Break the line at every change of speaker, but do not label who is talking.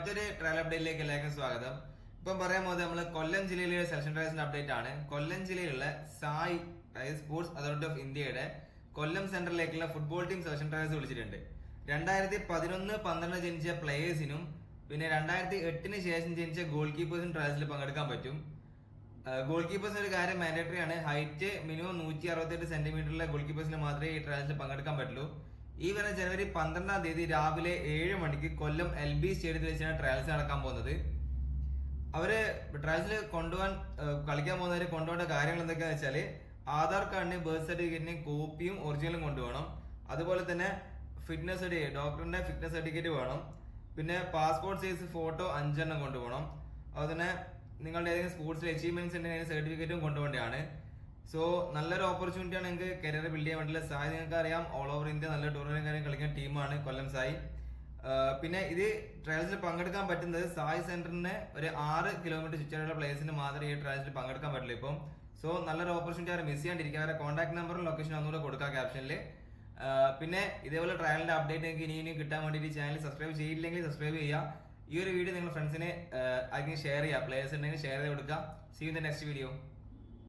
മറ്റൊരു ട്രയൽ അപ്ഡേറ്റിലേക്ക് എല്ലാവർക്കും സ്വാഗതം. ഇപ്പം പറയാൻ പോകുന്നത് നമ്മൾ കൊല്ലം ജില്ലയിലെ സെലക്ഷൻ ട്രയൽസിന്റെ അപ്ഡേറ്റ് ആണ്. കൊല്ലം ജില്ലയിലുള്ള സായി അതായത് സ്പോർട്സ് അതോറിറ്റി ഓഫ് ഇന്ത്യയുടെ കൊല്ലം സെന്ററിലേക്കുള്ള ഫുട്ബോൾ ടീം സെലക്ഷൻ ട്രയൽസ് വിളിച്ചിട്ടുണ്ട്. രണ്ടായിരത്തി പതിനൊന്ന് പന്ത്രണ്ട് ജനിച്ച പ്ലേയേഴ്സിനും പിന്നെ രണ്ടായിരത്തി എട്ടിന് ശേഷം ജനിച്ച ഗോൾ കീപ്പേഴ്സിനും ട്രയൽസിൽ പങ്കെടുക്കാൻ പറ്റും. ഗോൾ കീപ്പേഴ്സിന് ഒരു കാര്യം മാൻഡേറ്ററി ആണ്. ഹൈറ്റ് മിനിമം നൂറ്റി അറുപത്തെട്ട് സെന്റിമീറ്ററിലെ ഗോൾ കീപ്പേഴ്സിന് മാത്രമേ ഈ ട്രയൽസിൽ പങ്കെടുക്കാൻ പറ്റുള്ളൂ. ഈ വരുന്ന ജനുവരി പന്ത്രണ്ടാം തീയതി രാവിലെ ഏഴ് മണിക്ക് കൊല്ലം എൽ ബി സ്റ്റേഡിയത്തിൽ വെച്ചാണ് ട്രയൽസ് നടക്കാൻ പോകുന്നത്. അവർ ട്രയൽസിൽ കൊണ്ടുപോകാൻ കളിക്കാൻ പോകുന്നവര് കൊണ്ടുപോകേണ്ട കാര്യങ്ങൾ എന്തൊക്കെയാന്ന് വെച്ചാൽ ആധാർ കാർഡിന് ബർത്ത് സർട്ടിഫിക്കറ്റിന് കോപ്പിയും ഒറിജിനലും കൊണ്ടുപോകണം. അതുപോലെ തന്നെ ഫിറ്റ്നസ് സർട്ടിഫിക്കറ്റ് ഡോക്ടറിന്റെ ഫിറ്റ്നസ് സർട്ടിഫിക്കറ്റ് വേണം. പിന്നെ പാസ്പോർട്ട് സൈസ് ഫോട്ടോ അഞ്ചെണ്ണം കൊണ്ടുപോകണം. അതുപോലെ തന്നെ നിങ്ങളുടെ ഏതെങ്കിലും സ്പോർട്സിൽ അച്ചീവ്മെന്റ്സ് ഉണ്ടെങ്കിൽ സർട്ടിഫിക്കറ്റും കൊണ്ടുപോകേണ്ടതാണ്. സോ നല്ലൊരു ഓപ്പർച്യൂണിറ്റി ആണ് നിങ്ങൾക്ക് കരിയർ ബിൽഡ് ചെയ്യാൻ വേണ്ടിയുള്ള. സായി നിങ്ങൾക്ക് അറിയാം ഓൾ ഓവർ ഇന്ത്യ നല്ല ടൂർണമെന്റ് കാര്യം കളിക്കുന്ന ടീമാണ് കൊല്ലം സായി. പിന്നെ ഇത് ട്രയൽസിൽ പങ്കെടുക്കാൻ പറ്റുന്നത് സായി സെന്ററിന് ഒരു ആറ് കിലോമീറ്റർ ചുറ്റളവുള്ള പ്ലേസിന് മാത്രമേ ഈ ട്രയൽസിൽ പങ്കെടുക്കാൻ പറ്റുള്ളൂ ഇപ്പം. സോ നല്ലൊരു ഓപ്പർച്യൂണിറ്റി ആണ് മിസ് ചെയ്യാണ്ടിരിക്കുക അവരുടെ കോൺടാക്ട് നമ്പറും ലൊക്കേഷനും ഒന്നുകൂടെ കൊടുക്കാം ക്യാപ്ഷനിൽ പിന്നെ ഇതേപോലെ ട്രയലിന്റെ അപ്ഡേറ്റ് നിങ്ങൾക്ക് ഇനി ഇനി കിട്ടാൻ വേണ്ടിയിട്ട് ചാനൽ സബ്സ്ക്രൈബ് ചെയ്തില്ലെങ്കിൽ സബ്സ്ക്രൈബ് ചെയ്യുക. ഈ ഒരു വീഡിയോ നിങ്ങൾ ഫ്രണ്ട്സിനെ ആർക്കെങ്കിലും ഷെയർ ചെയ്യുക. പ്ലേയേഴ്സ് ഉണ്ടെങ്കിൽ ഷെയർ ചെയ്ത് കൊടുക്കുക. See in the next video